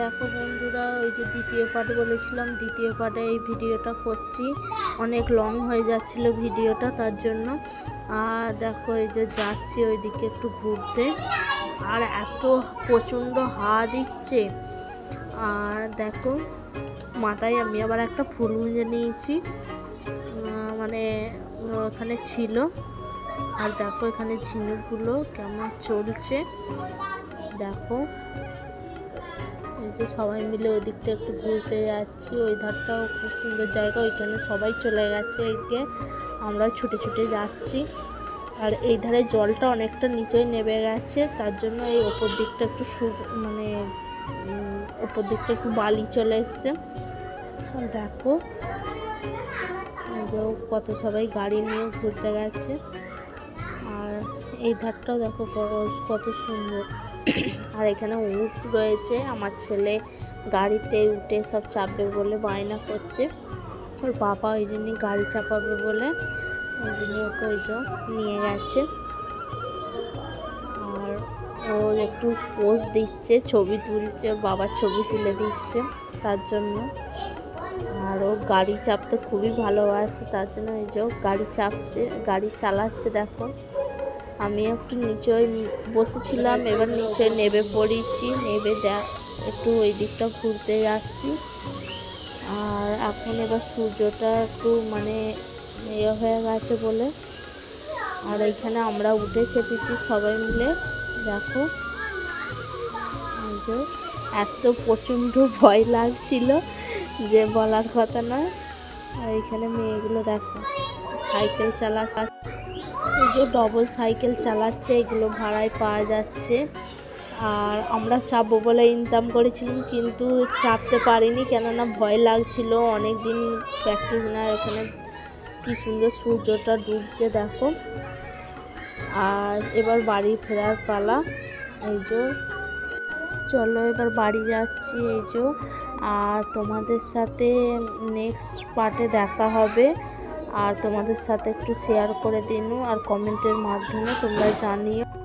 দেখো বন্ধুরা, ওই যে দ্বিতীয় পার্ট বলেছিলাম, দ্বিতীয় পার্টে এই ভিডিওটা করছি। অনেক লং হয়ে যাচ্ছিল ভিডিওটা, তার জন্য। আর দেখো, এই যে যাচ্ছি ওইদিকে একটু ঘুরতে। আর এত প্রচণ্ড হাওয়া দিচ্ছে। আর দেখো, মাথায় আমি আবার একটা ফুল গুঁজে নিয়েছি। মানে ওখানে ছিল। আর দেখো, এখানে ঝিনুকগুলো কেমন চলছে। দেখো। যে সবাই মিলে ওই দিকটা একটু ঘুরতে যাচ্ছি, ওই ধারটাও খুব সুন্দর জায়গা, ওইখানে সবাই চলে গেছে এইদিকে আমরা ছুটে ছুটে যাচ্ছি। আর এই ধারে জলটা অনেকটা নিচেই নেমে গেছে, তার জন্য এই ওপর দিকটা একটু সু মানে ওপর দিকটা একটু বালি চলে এসছে। দেখো কত সবাই গাড়ি নিয়ে ঘুরতে গেছে। আর এই ধারটাও দেখো কত সুন্দর। আর এখানে উট রয়েছে। আমার ছেলে গাড়িতে উঠে সব চাপবে বলে বায়না করছে। ওর বাবা ওই জন্যই গাড়ি চাপাবে বলে ওই জন্য ওকে ওই নিয়ে গেছে। আর ও একটু পোজ দিচ্ছে, ছবি তুলছে, ওর বাবার ছবি তুলে দিচ্ছে তার জন্য। আর ও গাড়ি চাপতে খুবই ভালোবাসে তার জন্য। এই যে গাড়ি চাপছে, গাড়ি চালাচ্ছে দেখো। আমি একটু নিচে বসেছিলাম, এবার নিচে নেবে পড়েছি, নেবে দেখ, একটু ওই দিকটা ঘুরতে যাচ্ছি। আর এখন এবার সূর্যটা একটু মানে ইয়ে হয়ে গেছে বলে। আর এইখানে আমরা উঠে চেপেছি সবাই মিলে, দেখো। এত প্রচণ্ড ভয় লাগছিল যে বলার কথা না। আর এখানে মেয়েগুলো দেখো, সাইকেল চালা যে ডবল সাইকেল চালাচ্ছে, এগুলো ভাড়ায় পাওয়া যাচ্ছে। আর আমরা চাপবো বলে ইনকাম করেছিলাম, কিন্তু চাপতে পারিনি, কেননা ভয় লাগছিল। অনেক দিন প্র্যাকটিস না এখানে কি সুন্দর সূর্যটা ডুবছে, দেখো। আর এবার বাড়ি ফেরার পালা, এই যে। চলো এবার বাড়ি যাচ্ছি, এই যে। আর তোমাদের সাথে নেক্সট পার্টে দেখা হবে। আর তোমাদের সাথে একটু শেয়ার করে দিন আর কমেন্টের মাধ্যমে তোমরা জানিও।